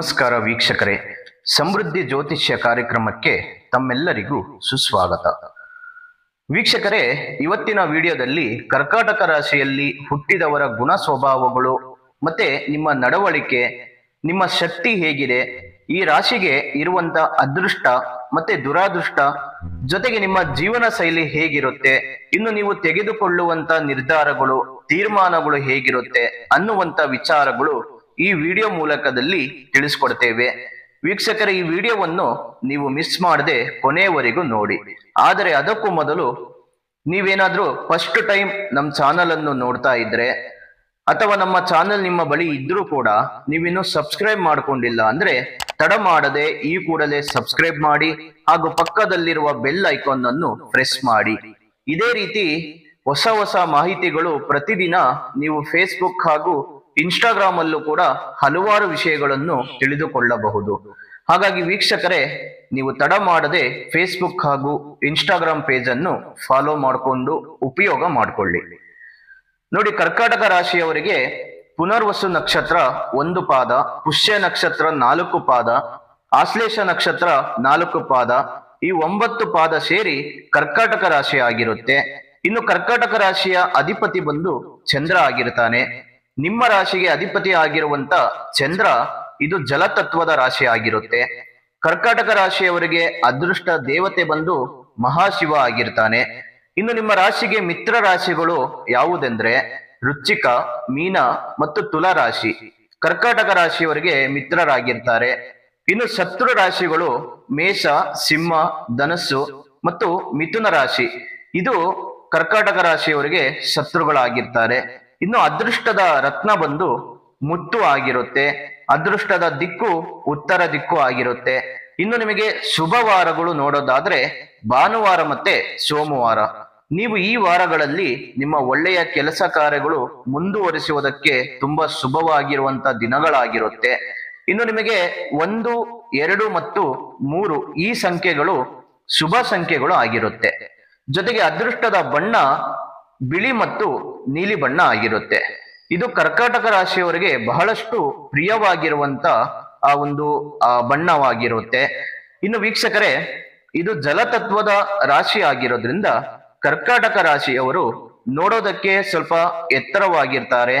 ನಮಸ್ಕಾರ ವೀಕ್ಷಕರೇ. ಸಮೃದ್ಧಿ ಜ್ಯೋತಿಷ್ಯ ಕಾರ್ಯಕ್ರಮಕ್ಕೆ ತಮ್ಮೆಲ್ಲರಿಗೂ ಸುಸ್ವಾಗತ. ವೀಕ್ಷಕರೇ, ಇವತ್ತಿನ ವಿಡಿಯೋದಲ್ಲಿ ಕರ್ಕಾಟಕ ರಾಶಿಯಲ್ಲಿ ಹುಟ್ಟಿದವರ ಗುಣ ಸ್ವಭಾವಗಳು ಮತ್ತೆ ನಿಮ್ಮ ನಡವಳಿಕೆ, ನಿಮ್ಮ ಶಕ್ತಿ ಹೇಗಿದೆ, ಈ ರಾಶಿಗೆ ಇರುವಂತ ಅದೃಷ್ಟ ಮತ್ತೆ ದುರಾದೃಷ್ಟ ಜೊತೆಗೆ ನಿಮ್ಮ ಜೀವನ ಶೈಲಿ ಹೇಗಿರುತ್ತೆ, ಇನ್ನು ನೀವು ತೆಗೆದುಕೊಳ್ಳುವಂತ ನಿರ್ಧಾರಗಳು, ತೀರ್ಮಾನಗಳು ಹೇಗಿರುತ್ತೆ ಅನ್ನುವಂತ ವಿಚಾರಗಳು ಈ ವಿಡಿಯೋ ಮೂಲಕದಲ್ಲಿ ತಿಳಿಸ್ಕೊಡ್ತೇವೆ. ವೀಕ್ಷಕರ, ಈ ವಿಡಿಯೋವನ್ನು ನೀವು ಮಿಸ್ ಮಾಡದೆ ಕೊನೆಯವರೆಗೂ ನೋಡಿ. ಆದರೆ ಅದಕ್ಕೂ ಮೊದಲು ನೀವೇನಾದರೂ ಫಸ್ಟ್ ಟೈಮ್ ನಮ್ಮ ಚಾನಲ್ ಅನ್ನು ನೋಡ್ತಾ ಇದ್ರೆ, ಅಥವಾ ನಮ್ಮ ಚಾನೆಲ್ ನಿಮ್ಮ ಬಳಿ ಇದ್ರೂ ಕೂಡ ನೀವಿನ್ನು ಸಬ್ಸ್ಕ್ರೈಬ್ ಮಾಡ್ಕೊಂಡಿಲ್ಲ ಅಂದ್ರೆ ತಡ ಮಾಡದೆ ಈ ಕೂಡಲೇ ಸಬ್ಸ್ಕ್ರೈಬ್ ಮಾಡಿ, ಹಾಗೂ ಪಕ್ಕದಲ್ಲಿರುವ ಬೆಲ್ ಐಕಾನ್ ಅನ್ನು ಪ್ರೆಸ್ ಮಾಡಿ. ಇದೇ ರೀತಿ ಹೊಸ ಹೊಸ ಮಾಹಿತಿಗಳು ಪ್ರತಿದಿನ ನೀವು ಫೇಸ್ಬುಕ್ ಹಾಗೂ ಇನ್ಸ್ಟಾಗ್ರಾಮ್ ಅಲ್ಲೂ ಕೂಡ ಹಲವಾರು ವಿಷಯಗಳನ್ನು ತಿಳಿದುಕೊಳ್ಳಬಹುದು. ಹಾಗಾಗಿ ವೀಕ್ಷಕರೇ, ನೀವು ತಡ ಮಾಡದೆ ಫೇಸ್ಬುಕ್ ಹಾಗೂ ಇನ್ಸ್ಟಾಗ್ರಾಮ್ ಪೇಜ್ ಅನ್ನು ಫಾಲೋ ಮಾಡಿಕೊಂಡು ಉಪಯೋಗ ಮಾಡಿಕೊಳ್ಳಿ. ನೋಡಿ, ಕರ್ಕಾಟಕ ರಾಶಿಯವರಿಗೆ ಪುನರ್ವಸು ನಕ್ಷತ್ರ ಒಂದು ಪಾದ, ಪುಷ್ಯ ನಕ್ಷತ್ರ ನಾಲ್ಕು ಪಾದ, ಆಶ್ಲೇಷ ನಕ್ಷತ್ರ ನಾಲ್ಕು ಪಾದ, ಈ ಒಂಬತ್ತು ಪಾದ ಸೇರಿ ಕರ್ಕಾಟಕ ರಾಶಿ ಆಗಿರುತ್ತೆ. ಇನ್ನು ಕರ್ಕಾಟಕ ರಾಶಿಯ ಅಧಿಪತಿ ಬಂದು ಚಂದ್ರ ಆಗಿರ್ತಾನೆ. ನಿಮ್ಮ ರಾಶಿಗೆ ಅಧಿಪತಿ ಆಗಿರುವಂತ ಚಂದ್ರ ಇದು ಜಲತತ್ವದ ರಾಶಿ ಆಗಿರುತ್ತೆ. ಕರ್ಕಾಟಕ ರಾಶಿಯವರಿಗೆ ಅದೃಷ್ಟ ದೇವತೆ ಬಂದು ಮಹಾಶಿವ ಆಗಿರ್ತಾನೆ. ಇನ್ನು ನಿಮ್ಮ ರಾಶಿಗೆ ಮಿತ್ರ ರಾಶಿಗಳು ಯಾವುದೆಂದ್ರೆ ರುಚಿಕ ಮೀನ ಮತ್ತು ತುಲಾ ರಾಶಿ. ಕರ್ಕಾಟಕ ರಾಶಿಯವರಿಗೆ ಮಿತ್ರರಾಗಿರ್ತಾರೆ. ಇನ್ನು ಶತ್ರು ರಾಶಿಗಳು ಮೇಷ, ಸಿಂಹ, ಧನಸ್ಸು ಮತ್ತು ಮಿಥುನ ರಾಶಿ. ಇದು ಕರ್ಕಾಟಕ ರಾಶಿಯವರಿಗೆ ಶತ್ರುಗಳಾಗಿರ್ತಾರೆ. ಇನ್ನು ಅದೃಷ್ಟದ ರತ್ನ ಬಂದು ಮುತ್ತು ಆಗಿರುತ್ತೆ. ಅದೃಷ್ಟದ ದಿಕ್ಕು ಉತ್ತರ ದಿಕ್ಕು ಆಗಿರುತ್ತೆ. ಇನ್ನು ನಿಮಗೆ ಶುಭವಾರಗಳು ನೋಡೋದಾದ್ರೆ ಭಾನುವಾರ ಮತ್ತೆ ಸೋಮವಾರ. ನೀವು ಈ ವಾರಗಳಲ್ಲಿ ನಿಮ್ಮ ಒಳ್ಳೆಯ ಕೆಲಸ ಕಾರ್ಯಗಳು ಮುಂದುವರಿಸುವುದಕ್ಕೆ ತುಂಬಾ ಶುಭವಾಗಿರುವಂತ ದಿನಗಳಾಗಿರುತ್ತೆ. ಇನ್ನು ನಿಮಗೆ ಒಂದು, ಎರಡು ಮತ್ತು ಮೂರು ಈ ಸಂಖ್ಯೆಗಳು ಶುಭ ಸಂಖ್ಯೆಗಳು ಆಗಿರುತ್ತೆ. ಜೊತೆಗೆ ಅದೃಷ್ಟದ ಬಣ್ಣ ಬಿಳಿ ಮತ್ತು ನೀಲಿ ಬಣ್ಣ ಆಗಿರುತ್ತೆ. ಇದು ಕರ್ಕಾಟಕ ರಾಶಿಯವರಿಗೆ ಬಹಳಷ್ಟು ಪ್ರಿಯವಾಗಿರುವಂತ ಆ ಒಂದು ಬಣ್ಣವಾಗಿರುತ್ತೆ. ಇನ್ನು ವೀಕ್ಷಕರೇ, ಇದು ಜಲತತ್ವದ ರಾಶಿ ಆಗಿರೋದ್ರಿಂದ ಕರ್ಕಾಟಕ ರಾಶಿಯವರು ನೋಡೋದಕ್ಕೆ ಸ್ವಲ್ಪ ಎತ್ತರವಾಗಿರ್ತಾರೆ.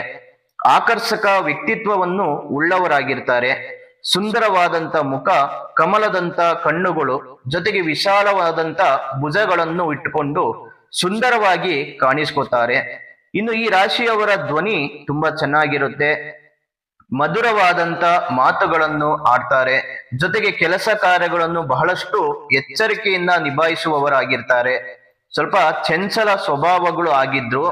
ಆಕರ್ಷಕ ವ್ಯಕ್ತಿತ್ವವನ್ನು ಉಳ್ಳವರಾಗಿರ್ತಾರೆ. ಸುಂದರವಾದಂತ ಮುಖ, ಕಮಲದಂತ ಕಣ್ಣುಗಳು, ಜೊತೆಗೆ ವಿಶಾಲವಾದಂತ ಭುಜಗಳನ್ನು ಇಟ್ಟುಕೊಂಡು ಸುಂದರವಾಗಿ ಕಾಣಿಸ್ಕೋತಾರೆ. ಇನ್ನು ಈ ರಾಶಿಯವರ ಧ್ವನಿ ತುಂಬಾ ಚೆನ್ನಾಗಿರುತ್ತೆ. ಮಧುರವಾದಂತ ಮಾತುಗಳನ್ನು ಆಡ್ತಾರೆ. ಜೊತೆಗೆ ಕೆಲಸ ಕಾರ್ಯಗಳನ್ನು ಬಹಳಷ್ಟು ಎಚ್ಚರಿಕೆಯಿಂದ ನಿಭಾಯಿಸುವವರಾಗಿರ್ತಾರೆ. ಸ್ವಲ್ಪ ಚಂಚಲ ಸ್ವಭಾವಗಳು ಆಗಿದ್ರು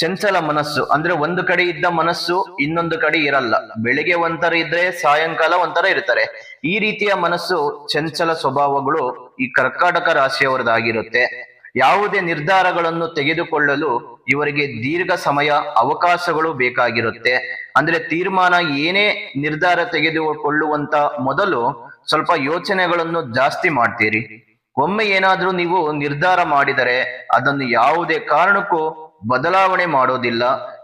ಚಂಚಲ ಮನಸ್ಸು, ಅಂದ್ರೆ ಒಂದು ಕಡೆ ಇದ್ದ ಮನಸ್ಸು ಇನ್ನೊಂದು ಕಡೆ ಇರಲ್ಲ. ಬೆಳಿಗ್ಗೆ ಒಂಥರ ಇದ್ರೆ ಸಾಯಂಕಾಲ ಒಂಥರ ಇರ್ತಾರೆ. ಈ ರೀತಿಯ ಮನಸ್ಸು ಚಂಚಲ ಸ್ವಭಾವಗಳು ಈ ಕರ್ಕಾಟಕ ರಾಶಿಯವರದಾಗಿರುತ್ತೆ. ಯಾವುದೇ ನಿರ್ಧಾರಗಳನ್ನು ತೆಗೆದುಕೊಳ್ಳಲು ಇವರಿಗೆ ದೀರ್ಘ ಸಮಯ, ಅವಕಾಶಗಳು ಬೇಕಾಗಿರುತ್ತೆ. ಅಂದ್ರೆ ತೀರ್ಮಾನ ಏನೇ ನಿರ್ಧಾರ ತೆಗೆದುಕೊಳ್ಳುವಂತ ಮೊದಲು ಸ್ವಲ್ಪ ಯೋಚನೆಗಳನ್ನು ಜಾಸ್ತಿ ಮಾಡ್ತೀರಿ. ಒಮ್ಮೆ ಏನಾದ್ರೂ ನೀವು ನಿರ್ಧಾರ ಮಾಡಿದರೆ ಅದನ್ನು ಯಾವುದೇ ಕಾರಣಕ್ಕೂ ಬದಲಾವಣೆ ಮಾಡೋದಿಲ್ಲ.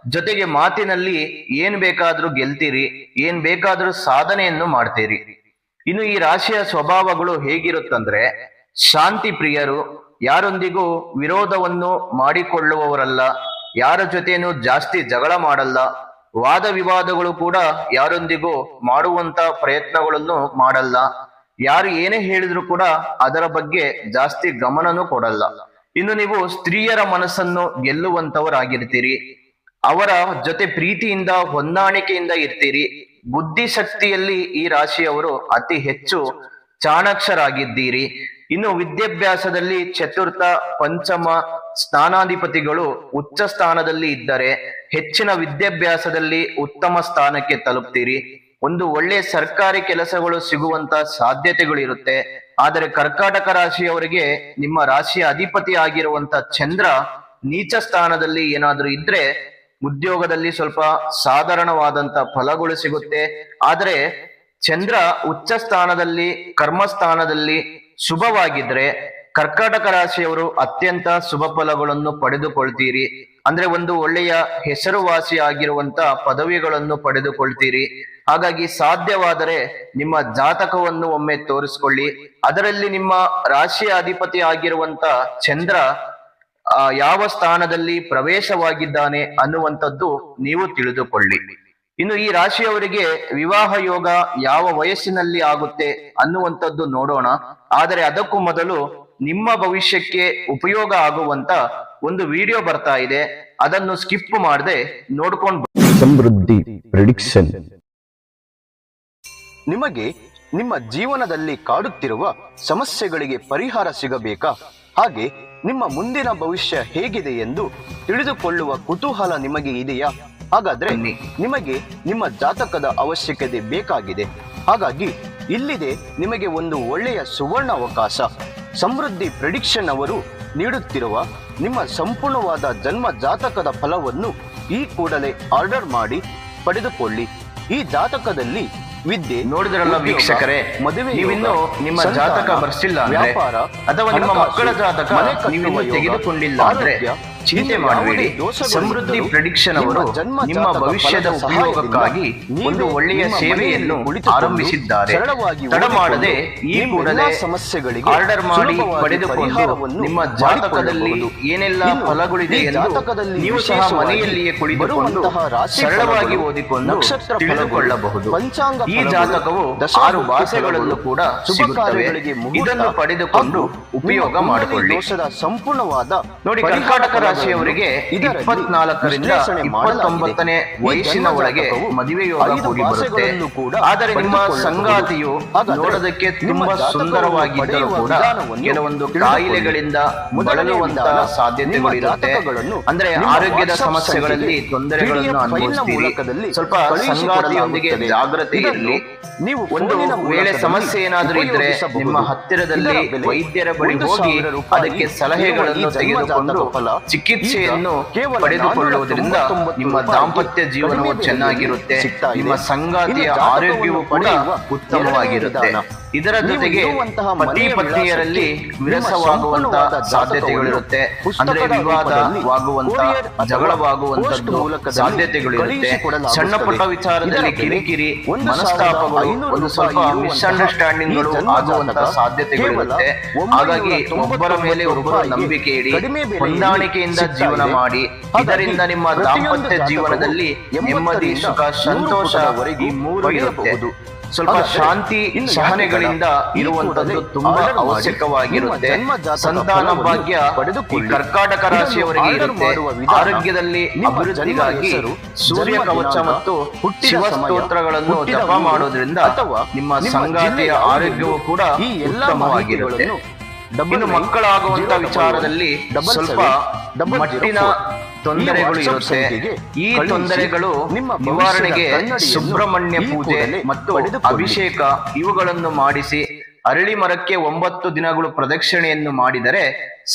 ಜೊತೆಗೆ ಮಾತಿನಲ್ಲಿ ಏನ್ ಬೇಕಾದ್ರೂ ಗೆಲ್ತೀರಿ, ಏನ್ ಬೇಕಾದ್ರೂ ಸಾಧನೆಯನ್ನು ಮಾಡ್ತೀರಿ. ಇನ್ನು ಈ ರಾಶಿಯ ಸ್ವಭಾವಗಳು ಹೇಗಿರುತ್ತಂದ್ರೆ, ಶಾಂತಿ ಪ್ರಿಯರು ಯಾರೊಂದಿಗೂ ವಿರೋಧವನ್ನು ಮಾಡಿಕೊಳ್ಳುವವರಲ್ಲ, ಯಾರ ಜೊತೆನೂ ಜಾಸ್ತಿ ಜಗಳ ಮಾಡಲ್ಲ ವಾದ ವಿವಾದಗಳು ಕೂಡ ಯಾರೊಂದಿಗೂ ಮಾಡುವಂತ ಪ್ರಯತ್ನಗಳನ್ನು ಮಾಡಲ್ಲ. ಯಾರು ಏನೇ ಹೇಳಿದ್ರು ಕೂಡ ಅದರ ಬಗ್ಗೆ ಜಾಸ್ತಿ ಗಮನನೂ ಕೊಡಲ್ಲ. ಇನ್ನು ನೀವು ಸ್ತ್ರೀಯರ ಮನಸ್ಸನ್ನು ಗೆಲ್ಲುವಂತವರಾಗಿರ್ತೀರಿ. ಅವರ ಜೊತೆ ಪ್ರೀತಿಯಿಂದ, ಹೊಂದಾಣಿಕೆಯಿಂದ ಇರ್ತೀರಿ. ಬುದ್ಧಿಶಕ್ತಿಯಲ್ಲಿ ಈ ರಾಶಿಯವರು ಅತಿ ಹೆಚ್ಚು ಚಾಣಾಕ್ಷರಾಗಿದ್ದೀರಿ ಇನ್ನು ವಿದ್ಯಾಭ್ಯಾಸದಲ್ಲಿ ಚತುರ್ಥ, ಪಂಚಮ ಸ್ಥಾನಾಧಿಪತಿಗಳು ಉಚ್ಚ ಸ್ಥಾನದಲ್ಲಿ ಇದ್ದರೆ ಹೆಚ್ಚಿನ ವಿದ್ಯಾಭ್ಯಾಸದಲ್ಲಿ ಉತ್ತಮ ಸ್ಥಾನಕ್ಕೆ ತಲುಪ್ತೀರಿ. ಒಂದು ಒಳ್ಳೆ ಸರ್ಕಾರಿ ಕೆಲಸಗಳು ಸಿಗುವಂತ ಸಾಧ್ಯತೆಗಳು ಇರುತ್ತೆ ಆದರೆ ಕರ್ಕಾಟಕ ರಾಶಿಯವರಿಗೆ ನಿಮ್ಮ ರಾಶಿಯ ಅಧಿಪತಿ ಆಗಿರುವಂತ ಚಂದ್ರ ನೀಚ ಸ್ಥಾನದಲ್ಲಿ ಏನಾದ್ರೂ ಇದ್ರೆ ಉದ್ಯೋಗದಲ್ಲಿ ಸ್ವಲ್ಪ ಸಾಧಾರಣವಾದಂತ ಫಲಗಳು ಸಿಗುತ್ತೆ. ಆದ್ರೆ ಚಂದ್ರ ಉಚ್ಚ ಸ್ಥಾನದಲ್ಲಿ, ಕರ್ಮಸ್ಥಾನದಲ್ಲಿ ಶುಭವಾಗಿದ್ರೆ ಕರ್ಕಾಟಕ ರಾಶಿಯವರು ಅತ್ಯಂತ ಶುಭ ಫಲಗಳನ್ನು ಪಡೆದುಕೊಳ್ತೀರಿ. ಅಂದ್ರೆ ಒಂದು ಒಳ್ಳೆಯ ಹೆಸರುವಾಸಿ ಆಗಿರುವಂತ ಪದವಿಗಳನ್ನು ಪಡೆದುಕೊಳ್ತೀರಿ. ಹಾಗಾಗಿ ಸಾಧ್ಯವಾದರೆ ನಿಮ್ಮ ಜಾತಕವನ್ನು ಒಮ್ಮೆ ತೋರಿಸ್ಕೊಳ್ಳಿ. ಅದರಲ್ಲಿ ನಿಮ್ಮ ರಾಶಿಯ ಅಧಿಪತಿ ಆಗಿರುವಂತ ಚಂದ್ರ ಯಾವ ಸ್ಥಾನದಲ್ಲಿ ಪ್ರವೇಶವಾಗಿದ್ದಾನೆ ಅನ್ನುವಂಥದ್ದು ನೀವು ತಿಳಿದುಕೊಳ್ಳಿ. ಇನ್ನು ಈ ರಾಶಿಯವರಿಗೆ ವಿವಾಹ ಯೋಗ ಯಾವ ವಯಸ್ಸಿನಲ್ಲಿ ಆಗುತ್ತೆ ಅನ್ನುವಂಥದ್ದು ನೋಡೋಣ. ಆದರೆ ಅದಕ್ಕೂ ಮೊದಲು ನಿಮ್ಮ ಭವಿಷ್ಯಕ್ಕೆ ಉಪಯೋಗ ಆಗುವಂತ ಒಂದು ವಿಡಿಯೋ ಬರ್ತಾ ಇದೆ. ಅದನ್ನು ಸ್ಕಿಪ್ ಮಾಡದೆ ನೋಡ್ಕೊಂಡು ಸಮೃದ್ಧಿ ಪ್ರಿಡಿಕ್ಷನ್ ನಿಮಗೆ ನಿಮ್ಮ ಜೀವನದಲ್ಲಿ ಕಾಡುತ್ತಿರುವ ಸಮಸ್ಯೆಗಳಿಗೆ ಪರಿಹಾರ ಸಿಗಬೇಕಾ? ಹಾಗೆ ನಿಮ್ಮ ಮುಂದಿನ ಭವಿಷ್ಯ ಹೇಗಿದೆ ಎಂದು ತಿಳಿದುಕೊಳ್ಳುವ ಕುತೂಹಲ ನಿಮಗೆ ಇದೆಯಾ? ಹಾಗಾದ್ರೆ ನಿಮಗೆ ನಿಮ್ಮ ಜಾತಕದ ಅವಶ್ಯಕತೆ ಬೇಕಾಗಿದೆ. ಹಾಗಾಗಿ ಇಲ್ಲಿದೆ ನಿಮಗೆ ಒಂದು ಒಳ್ಳೆಯ ಸುವರ್ಣ ಅವಕಾಶ ಸಮೃದ್ಧಿ ಪ್ರಿಡಿಕ್ಷನ್ ಅವರು ನೀಡುತ್ತಿರುವ ನಿಮ್ಮ ಸಂಪೂರ್ಣವಾದ ಜನ್ಮ ಜಾತಕದ ಫಲವನ್ನು ಈ ಕೂಡಲೇ ಆರ್ಡರ್ ಮಾಡಿ ಪಡೆದುಕೊಳ್ಳಿ. ಈ ಜಾತಕದಲ್ಲಿ ವಿದ್ಯೆ ನೋಡಿದ್ರಲ್ಲ ವೀಕ್ಷಕರೇ ಮದುವೆ ನೀವಿನ್ನು ನಿಮ್ಮ ಜಾತಕ ಬರ್ಸಿಲ್ಲ ವ್ಯಾಪಾರ ಅಥವಾ ನಿಮ್ಮ ಮಕ್ಕಳ ಜಾತಕ ತೆಗೆದುಕೊಂಡಿಲ್ಲ ಚಿಂತೆ ಮಾಡಬೇಡಿ ಸಮೃದ್ಧಿ ಪ್ರೆಡಿಕ್ಷನ್ ಅವರು ನಿಮ್ಮ ಭವಿಷ್ಯದ ಉಪಯೋಗಕ್ಕಾಗಿ ಒಂದು ಒಳ್ಳೆಯ ಸೇವೆಯನ್ನು ಆರಂಭಿಸಿದ್ದಾರೆ. ತಡ ಮಾಡದೆ ಈ ಕೂಡಲೇ ಸಮಸ್ಯೆಗಳಿಗೆ ಆರ್ಡರ್ ಮಾಡಿ ಪಡೆದುಕೊಂಡು ನಿಮ್ಮ ಜಾತಕದಲ್ಲಿ. ಏನೆಲ್ಲ ಫಲಗಳಿದೆ ಎಂದು ಜಾತಕದಲ್ಲಿ ನೀವು ಸಹ ಮನೆಯಲ್ಲಿಯೇ ಕುಳಿತುಕೊಂಡು ಸರಳವಾಗಿ ಓದಿಕೊಂಡು ನಕ್ಷತ್ರ ಪಡೆದುಕೊಳ್ಳಬಹುದು ತಿಳಿದುಕೊಳ್ಳಬಹುದು. ಪಂಚಾಂಗ ಈ ಜಾತಕವು ಆರು ಭಾಷೆಗಳನ್ನು ಕೂಡ ಸಿಗುತ್ತವೆ. ಇದನ್ನು ಪಡೆದುಕೊಂಡು ಉಪಯೋಗ ಮಾಡಿಕೊಳ್ಳಿ. ಸಂಪೂರ್ಣವಾದ ನೋಡಿ ಫಲಗಳನ್ನು ರಾಶಿಯವರಿಗೆ ಇಪ್ಪತ್ನಾಲ್ಕರಿಂದ ಇಪ್ಪತ್ತೊಂಬತ್ತನೇ ವಯಸ್ಸಿನ ಒಳಗೆ ಮದುವೆ ಯೋಗ ಬರುತ್ತೆ. ಆದರೆ ನಿಮ್ಮ. ಸಂಗಾತಿಯು ನೋಡೋದಕ್ಕೆ ತುಂಬಾ ಸುಂದರವಾಗಿದ್ದರೂ ಕೂಡ ಕೆಲವೊಂದು ಕಾಯಿಲೆಗಳಿಂದ ಮೊದಲುವಂತಹ ಬಳಲುವಂತಹ ಸಾಧ್ಯತೆಗಳಿರುತ್ತೆ. ಅಂದ್ರೆ ಆರೋಗ್ಯದ ಸಮಸ್ಯೆಗಳಲ್ಲಿ ತೊಂದರೆಗಳನ್ನು ಅನುಭವಿಸ್ತೀರಿ. ಸ್ವಲ್ಪ ಸಂಗಾತಿಯೊಂದಿಗೆ. ಜಾಗ್ರತೆ ಇರಲಿ. ನೀವು ಒಂದು ವೇಳೆ ಸಮಸ್ಯೆ ಏನಾದರೂ ಇದ್ರೆ ನಿಮ್ಮ ಹತ್ತಿರದಲ್ಲಿ ವೈದ್ಯರ ಬಳಿ ಹೋಗಿ ಅದಕ್ಕೆ ಸಲಹೆಗಳನ್ನು ತೆಗೆದುಕೊಂಡು ಚಿಕಿತ್ಸೆಯನ್ನು ಪಡೆದುಕೊಳ್ಳುವುದರಿಂದ 499 ನಿಮ್ಮ ದಾಂಪತ್ಯ ಜೀವನವು ಚೆನ್ನಾಗಿರುತ್ತೆ ನಿಮ್ಮ ಸಂಗಾತಿಯ ಆರೋಗ್ಯವು ಕೂಡ ಉತ್ತಮವಾಗಿರುತ್ತೆ. ಇದರ ಜೊತೆಗೆ ಪತಿ ಪತ್ನಿಯರಲ್ಲಿ ವಿರಸವಾಗುವಂತ ವಿರಸವಾಗುವಂತಹ ಸಾಧ್ಯತೆಗಳಿರುತ್ತೆ. ಅಂದ್ರೆ ವಿವಾದವಾಗುವಂತ ಜಗಳವಾಗುವಂತದ್ದು ಸಾಧ್ಯತೆಗಳಿರುತ್ತೆ. ಸಣ್ಣ ಪುಟ್ಟ ವಿಚಾರದಲ್ಲಿ ಕಿರಿಕಿರಿ ಮನಸ್ತಾಪಗಳು ಒಂದು ಸ್ವಲ್ಪ ಮಿಸ್ಅಂಡರ್ಸ್ಟ್ಯಾಂಡಿಂಗ್ಗಳು ಈ ಆಗುವಂತಹ ಸಾಧ್ಯತೆಗಳಿರುತ್ತೆ. ಹಾಗಾಗಿ ಒಬ್ಬರ ಮೇಲೆ ಒಬ್ಬರು ನಂಬಿಕೆ ಇಡಿ ಹೊಂದಾಣಿಕೆಯಿಂದ ಜೀವನ ಮಾಡಿ. ಇದರಿಂದ ನಿಮ್ಮ ದಾಂಪತ್ಯ ಜೀವನದಲ್ಲಿ ನೆಮ್ಮದಿ ಸುಖ ಸಂತೋಷ ಪಡೆಯಬಹುದು. ಸ್ವಲ್ಪ ಶಾಂತಿ ಸಹನೆಗಳಿಂದ ಇರುವಂತದ್ದು ತುಂಬಾ ಅವಶ್ಯಕವಾಗಿರುತ್ತೆ. ಸಂತಾನ ಭಾಗ್ಯ ಪಡೆದು ಕರ್ಕಾಟಕ ರಾಶಿಯವರಿಗೆ ಇರುತ್ತೆ. ಆರೋಗ್ಯದಲ್ಲಿ ಅಭಿವೃದ್ಧಿಗಾಗಿ ಸೂರ್ಯ ಕವಚ ಮತ್ತು ಶಿವ ಸ್ತೋತ್ರಗಳನ್ನು ಜಪ ಮಾಡೋದ್ರಿಂದ ಅಥವಾ ನಿಮ್ಮ ಸಂಗಾತಿಯ ಆರೋಗ್ಯವು ಕೂಡ ಈ ಉತ್ತಮವಾಗಿರುತ್ತೆ. ಇನ್ನು ಮಕ್ಕಳಾಗುವಂತ ವಿಚಾರದಲ್ಲಿ ಸ್ವಲ್ಪ ಮಟ್ಟಿನ. ತೊಂದರೆಗಳು ಇರುತ್ತೆ. ಈ ತೊಂದರೆಗಳು ನಿಮ್ಮ ನಿವಾರಣೆಗೆ ಸುಬ್ರಹ್ಮಣ್ಯ ಪೂಜೆ ಮತ್ತು ಅಭಿಷೇಕ ಇವುಗಳನ್ನು ಮಾಡಿಸಿ ಅರಳಿ ಮರಕ್ಕೆ ಒಂಬತ್ತು ದಿನಗಳು ಪ್ರದಕ್ಷಿಣೆಯನ್ನು ಮಾಡಿದರೆ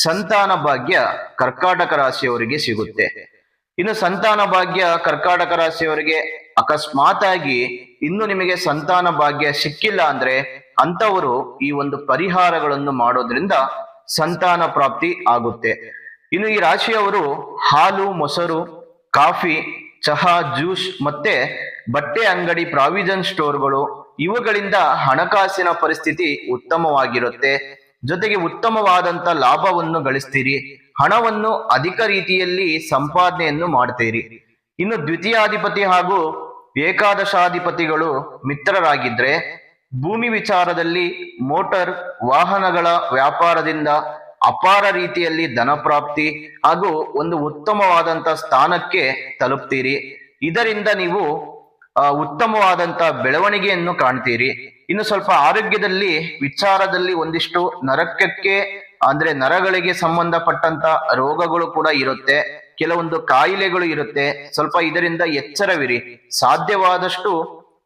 ಸಂತಾನ ಭಾಗ್ಯ ಕರ್ಕಾಟಕ ರಾಶಿಯವರಿಗೆ ಸಿಗುತ್ತೆ. ಇನ್ನು ಸಂತಾನ ಭಾಗ್ಯ ಕರ್ಕಾಟಕ ರಾಶಿಯವರಿಗೆ ಅಕಸ್ಮಾತ್ ಆಗಿ ಇನ್ನು ನಿಮಗೆ ಸಂತಾನ ಭಾಗ್ಯ ಸಿಕ್ಕಿಲ್ಲ ಅಂದ್ರೆ ಅಂತವರು ಈ ಒಂದು ಪರಿಹಾರಗಳನ್ನು ಮಾಡೋದ್ರಿಂದ ಸಂತಾನ ಪ್ರಾಪ್ತಿ ಆಗುತ್ತೆ. ಇನ್ನು ಈ ರಾಶಿಯವರು ಹಾಲು, ಮೊಸರು, ಕಾಫಿ, ಚಹಾ, ಜ್ಯೂಸ್ ಮತ್ತೆ ಬಟ್ಟೆ ಅಂಗಡಿ, ಪ್ರಾವಿಜನ್ ಸ್ಟೋರ್ಗಳು ಇವುಗಳಿಂದ ಹಣಕಾಸಿನ ಪರಿಸ್ಥಿತಿ ಉತ್ತಮವಾಗಿರುತ್ತೆ. ಜೊತೆಗೆ ಉತ್ತಮವಾದಂತ ಲಾಭವನ್ನು ಗಳಿಸ್ತೀರಿ. ಹಣವನ್ನು ಅಧಿಕ ರೀತಿಯಲ್ಲಿ ಸಂಪಾದನೆಯನ್ನು ಮಾಡ್ತೀರಿ. ಇನ್ನು ದ್ವಿತೀಯಾಧಿಪತಿ ಹಾಗೂ ಏಕಾದಶಾಧಿಪತಿಗಳು ಮಿತ್ರರಾಗಿದ್ರೆ ಭೂಮಿ ವಿಚಾರದಲ್ಲಿ ಮೋಟರ್ ವಾಹನಗಳ ವ್ಯಾಪಾರದಿಂದ ಅಪಾರ ರೀತಿಯಲ್ಲಿ ಧನ ಪ್ರಾಪ್ತಿ ಹಾಗೂ ಒಂದು ಉತ್ತಮವಾದಂತ ಸ್ಥಾನಕ್ಕೆ ತಲುಪ್ತೀರಿ. ಇದರಿಂದ ನೀವು ಉತ್ತಮವಾದಂತ ಬೆಳವಣಿಗೆಯನ್ನು ಕಾಣ್ತೀರಿ. ಇನ್ನು ಸ್ವಲ್ಪ ಆರೋಗ್ಯದಲ್ಲಿ, ವಿಚಾರದಲ್ಲಿ ಒಂದಿಷ್ಟು ನರಕಕ್ಕೆ, ಅಂದ್ರೆ ನರಗಳಿಗೆ ಸಂಬಂಧಪಟ್ಟಂತ ರೋಗಗಳು ಕೂಡ ಇರುತ್ತೆ. ಕೆಲವೊಂದು ಕಾಯಿಲೆಗಳು ಇರುತ್ತೆ. ಸ್ವಲ್ಪ ಇದರಿಂದ ಎಚ್ಚರವಿರಿ. ಸಾಧ್ಯವಾದಷ್ಟು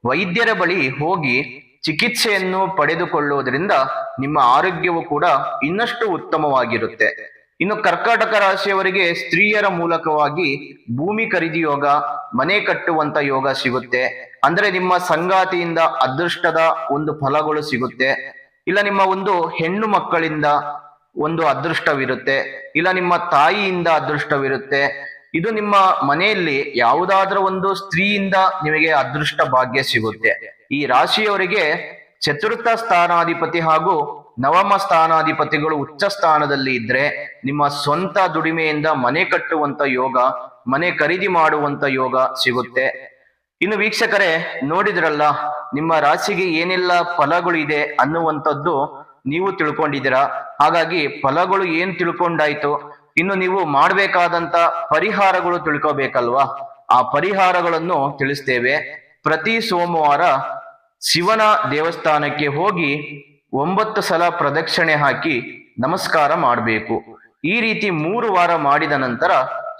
ವೈದ್ಯರ ಬಳಿ ಹೋಗಿ ಚಿಕಿತ್ಸೆಯನ್ನು ಪಡೆದುಕೊಳ್ಳುವುದರಿಂದ ನಿಮ್ಮ ಆರೋಗ್ಯವು ಕೂಡ ಇನ್ನಷ್ಟು ಉತ್ತಮವಾಗಿರುತ್ತೆ. ಇನ್ನು ಕರ್ಕಾಟಕ ರಾಶಿಯವರಿಗೆ ಸ್ತ್ರೀಯರ ಮೂಲಕವಾಗಿ ಭೂಮಿ ಖರೀದಿ ಯೋಗ, ಮನೆ ಕಟ್ಟುವಂತ ಯೋಗ ಸಿಗುತ್ತೆ. ಅಂದ್ರೆ ನಿಮ್ಮ ಸಂಗಾತಿಯಿಂದ ಅದೃಷ್ಟದ ಒಂದು ಫಲಗಳು ಸಿಗುತ್ತೆ. ಇಲ್ಲ ನಿಮ್ಮ ಒಂದು ಹೆಣ್ಣು ಮಕ್ಕಳಿಂದ ಒಂದು ಅದೃಷ್ಟವಿರುತ್ತೆ. ಇಲ್ಲ ನಿಮ್ಮ ತಾಯಿಯಿಂದ ಅದೃಷ್ಟವಿರುತ್ತೆ. ಇದು ನಿಮ್ಮ ಮನೆಯಲ್ಲಿ ಯಾವುದಾದ್ರೂ ಒಂದು ಸ್ತ್ರೀಯಿಂದ ನಿಮಗೆ ಅದೃಷ್ಟ ಭಾಗ್ಯ ಸಿಗುತ್ತೆ. ಈ ರಾಶಿಯವರಿಗೆ ಚತುರ್ಥ ಸ್ಥಾನಾಧಿಪತಿ ಹಾಗೂ ನವಮ ಸ್ಥಾನಾಧಿಪತಿಗಳು ಉಚ್ಚ ಸ್ಥಾನದಲ್ಲಿ ಇದ್ರೆ ನಿಮ್ಮ ಸ್ವಂತ ದುಡಿಮೆಯಿಂದ ಮನೆ ಕಟ್ಟುವಂತ ಯೋಗ, ಮನೆ ಖರೀದಿ ಮಾಡುವಂತ ಯೋಗ ಸಿಗುತ್ತೆ. ಇನ್ನು ವೀಕ್ಷಕರೇ, ನೋಡಿದ್ರಲ್ಲ, ನಿಮ್ಮ ರಾಶಿಗೆ ಏನೆಲ್ಲ ಫಲಗಳು ಇದೆ ಅನ್ನುವಂಥದ್ದು ನೀವು ತಿಳ್ಕೊಂಡಿದ್ದೀರಾ? ಹಾಗಾಗಿ ಫಲಗಳು ಏನ್ ತಿಳ್ಕೊಂಡಾಯ್ತು? ಇನ್ನು ನೀವು ಮಾಡಬೇಕಾದಂತ ಪರಿಹಾರಗಳು ತಿಳ್ಕೋಬೇಕಲ್ವಾ? ಆ ಪರಿಹಾರಗಳನ್ನು ತಿಳಿಸ್ತೇವೆ. ಪ್ರತಿ ಸೋಮವಾರ ಶಿವನ ದೇವಸ್ಥಾನಕ್ಕೆ ಹೋಗಿ ಒಂಬತ್ತು ಸಲ ಪ್ರದಕ್ಷಿಣೆ ಹಾಕಿ ನಮಸ್ಕಾರ ಮಾಡಬೇಕು. ಈ ರೀತಿ ಮೂರು ವಾರ ಮಾಡಿದ ನಂತರ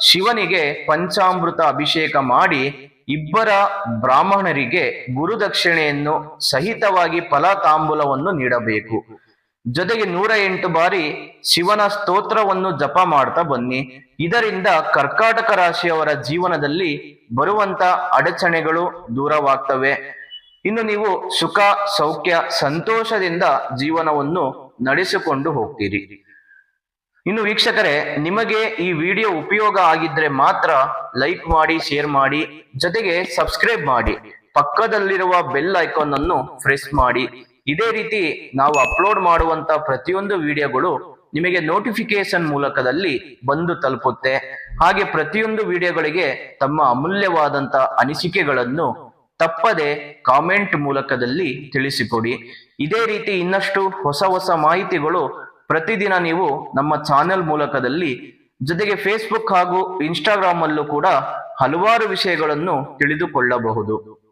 ಶಿವನಿಗೆ ಪಂಚಾಮೃತ ಅಭಿಷೇಕ ಮಾಡಿ ಇಬ್ಬರ ಬ್ರಾಹ್ಮಣರಿಗೆ ಗುರುದಕ್ಷಿಣೆಯನ್ನು ಸಹಿತವಾಗಿ ಫಲತಾಂಬೂಲವನ್ನು ನೀಡಬೇಕು. ಜೊತೆಗೆ ನೂರ ಎಂಟು ಬಾರಿ ಶಿವನ ಸ್ತೋತ್ರವನ್ನು ಜಪ ಮಾಡ್ತಾ ಬನ್ನಿ. ಇದರಿಂದ ಕರ್ಕಾಟಕ ರಾಶಿಯವರ ಜೀವನದಲ್ಲಿ ಬರುವಂತ ಅಡಚಣೆಗಳು ದೂರವಾಗ್ತವೆ. ಇನ್ನು ನೀವು ಸುಖ, ಸೌಖ್ಯ, ಸಂತೋಷದಿಂದ ಜೀವನವನ್ನು ನಡೆಸಿಕೊಂಡು ಹೋಗ್ತೀರಿ. ಇನ್ನು ವೀಕ್ಷಕರೇ, ನಿಮಗೆ ಈ ವಿಡಿಯೋ ಉಪಯೋಗ ಆಗಿದ್ರೆ ಮಾತ್ರ ಲೈಕ್ ಮಾಡಿ, ಶೇರ್ ಮಾಡಿ, ಜೊತೆಗೆ ಸಬ್ಸ್ಕ್ರೈಬ್ ಮಾಡಿ. ಪಕ್ಕದಲ್ಲಿರುವ ಬೆಲ್ ಐಕಾನ್ ಅನ್ನು ಪ್ರೆಸ್ ಮಾಡಿ. ಇದೇ ರೀತಿ ನಾವು ಅಪ್ಲೋಡ್ ಮಾಡುವಂತ ಪ್ರತಿಯೊಂದು ವಿಡಿಯೋಗಳು ನಿಮಗೆ ನೋಟಿಫಿಕೇಶನ್ ಮೂಲಕದಲ್ಲಿ ಬಂದು ತಲುಪುತ್ತೆ. ಹಾಗೆ ಪ್ರತಿಯೊಂದು ವಿಡಿಯೋಗಳಿಗೆ ತಮ್ಮ ಅಮೂಲ್ಯವಾದಂತ ಅನಿಸಿಕೆಗಳನ್ನು ತಪ್ಪದೆ ಕಾಮೆಂಟ್ ಮೂಲಕದಲ್ಲಿ ತಿಳಿಸಿಕೊಡಿ. ಇದೇ ರೀತಿ ಇನ್ನಷ್ಟು ಹೊಸ ಹೊಸ ಮಾಹಿತಿಗಳು ಪ್ರತಿದಿನ ನೀವು ನಮ್ಮ ಚಾನೆಲ್ ಮೂಲಕದಲ್ಲಿ, ಜೊತೆಗೆ ಫೇಸ್ಬುಕ್ ಹಾಗೂ ಇನ್ಸ್ಟಾಗ್ರಾಮ್ ಅಲ್ಲೂ ಕೂಡ ಹಲವಾರು ವಿಷಯಗಳನ್ನು ತಿಳಿದುಕೊಳ್ಳಬಹುದು.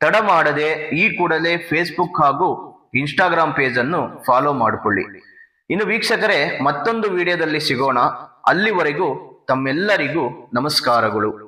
ತಡ ಮಾಡದೆ ಈ ಕೂಡಲೇ ಫೇಸ್ಬುಕ್ ಹಾಗೂ ಇನ್ಸ್ಟಾಗ್ರಾಮ್ ಪೇಜ್ ಅನ್ನು ಫಾಲೋ ಮಾಡಿಕೊಳ್ಳಿ. ಇನ್ನು ವೀಕ್ಷಕರೇ, ಮತ್ತೊಂದು ವಿಡಿಯೋದಲ್ಲಿ ಸಿಗೋಣ. ಅಲ್ಲಿವರೆಗೂ ತಮ್ಮೆಲ್ಲರಿಗೂ ನಮಸ್ಕಾರಗಳು.